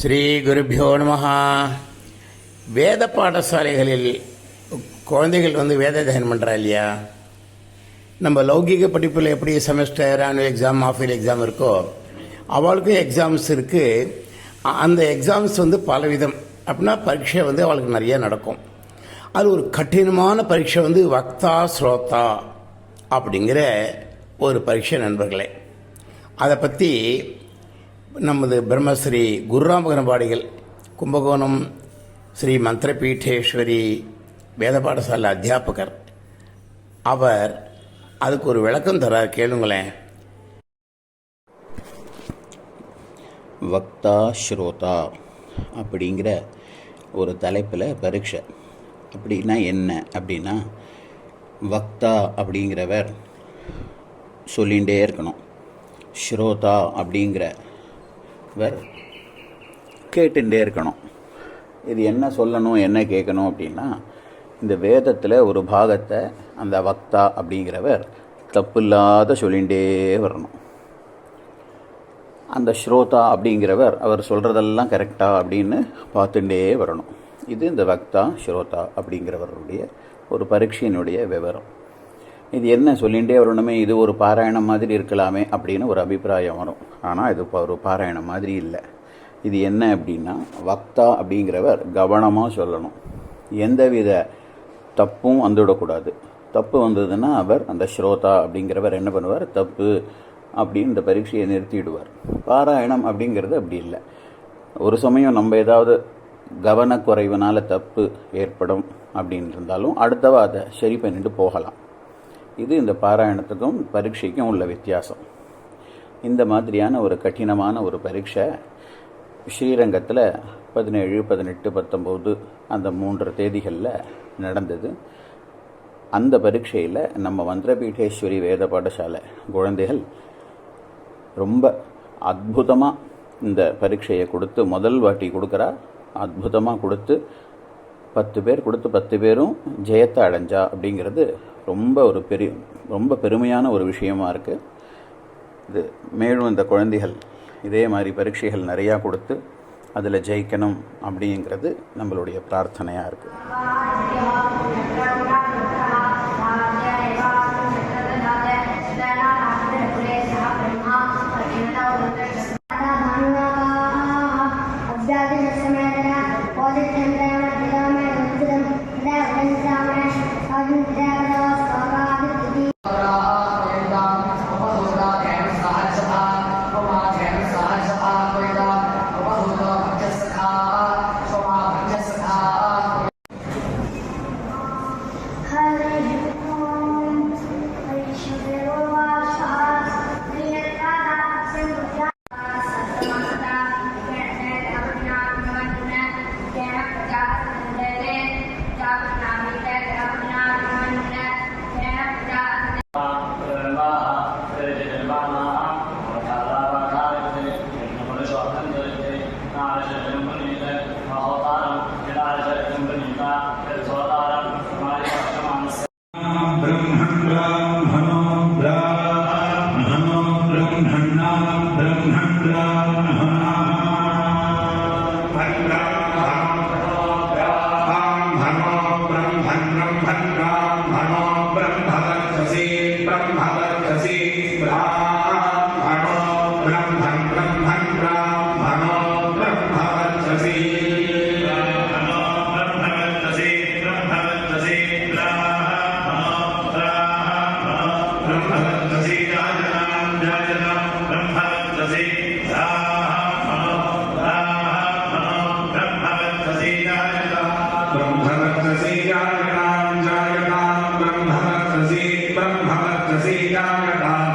ஸ்ரீ குருபியோ நம. வேத பாடசாலைகளில் குழந்தைகள் வந்து வேத தயன் பண்ணுறா இல்லையா? நம்ம லௌகிக படிப்பில் எப்படி semester annual exam of year exam இருக்கோ அவளுக்கும் எக்ஸாம்ஸ் இருக்குது அந்த எக்ஸாம்ஸ் வந்து பலவிதம். அப்படின்னா பரீட்சை வந்து அவளுக்கு நிறைய நடக்கும். அது ஒரு கடினமான பரீட்சை வந்து வக்தா ஸ்ரோதா அப்படிங்கிற ஒரு பரீட்சை நண்பர்களே. அதை பற்றி நமது பிரம்மஸ்ரீ குருராமகனபாடிகள் கும்பகோணம் ஸ்ரீ மந்திரபீட்டேஸ்வரி வேத பாடசாலை அத்தியாபகர் அவர் அதுக்கு ஒரு விளக்கம் தரார் கேளுங்களேன். வக்தா ஸ்ரோதா அப்படிங்கிற ஒரு தலைப்பில் பரீட்சை. அப்படின்னா என்ன? அப்படின்னா வக்தா அப்படிங்கிறவர் சொல்லிகிட்டே இருக்கணும். ஸ்ரோதா அப்படிங்கிறவர் கேட்டுட்டே இருக்கணும். இது என்ன சொல்லணும் என்ன கேட்கணும் அப்படின்னா இந்த வேதத்தில் ஒரு பாகத்தை அந்த வக்தா அப்படிங்கிறவர் தப்பில்லாத சொல்லிகிட்டே வரணும். அந்த ஸ்ரோதா அப்படிங்கிறவர் அவர் சொல்கிறதெல்லாம் கரெக்டாக அப்படின்னு பார்த்துட்டே வரணும். இது இந்த வக்தா ஸ்ரோதா அப்படிங்கிறவருடைய ஒரு பரீட்சையினுடைய விவரம். இது என்ன சொல்லிகிட்டே வரணுமே இது ஒரு பாராயணம் மாதிரி இருக்கலாமே அப்படின்னு ஒரு அபிப்பிராயம் வரும். ஆனால் இது இப்போ ஒரு பாராயணம் மாதிரி இல்லை. இது என்ன அப்படின்னா வக்தா அப்படிங்கிறவர் கவனமாக சொல்லணும். எந்தவித தப்பும் வந்துவிடக்கூடாது. தப்பு வந்ததுன்னா அவர் அந்த ஸ்ரோதா அப்படிங்கிறவர் என்ன பண்ணுவார்? தப்பு அப்படின்னு இந்த பரீட்சையை நிறுத்திவிடுவார் பாராயணம் அப்படிங்கிறது அப்படி இல்லை. ஒரு சமயம் நம்ம ஏதாவது கவனக்குறைவுனால தப்பு ஏற்படும் அப்படின்னு இருந்தாலும் அடுத்தவா அதை சரி பண்ணிட்டு போகலாம். இது இந்த பாராயணத்துக்கும் பரீட்சைக்கும் உள்ள வித்தியாசம். இந்த மாதிரியான ஒரு கடினமான ஒரு பரீட்சை ஸ்ரீரங்கத்தில் பதினேழு பதினெட்டு பத்தொம்போது அந்த மூன்று தேதிகளில் நடந்தது. அந்த பரீட்சையில் நம்ம மந்திரபீட்டேஸ்வரி வேத பாடசாலை குழந்தைகள் ரொம்ப அற்புதமாக இந்த பரீட்சையை கொடுத்து முதல் வாட்டி கொடுக்குறா. அற்புதமாக கொடுத்து பத்து பேர் கொடுத்து பத்து பேரும் ஜெயத்தை அடைஞ்சா அப்படிங்கிறது ரொம்ப ஒரு பெரிய ரொம்ப பெருமையான ஒரு விஷயமா இருக்குது இது மேலும் இந்த குழந்தைகள் இதே மாதிரி பரீட்சைகள் நிறையா கொடுத்து அதில் ஜெயிக்கணும் அப்படிங்கிறது நம்மளுடைய பிரார்த்தனையாக இருக்குது क्या सुंदर है क्या नामी है। ब्रह्मवर्चसी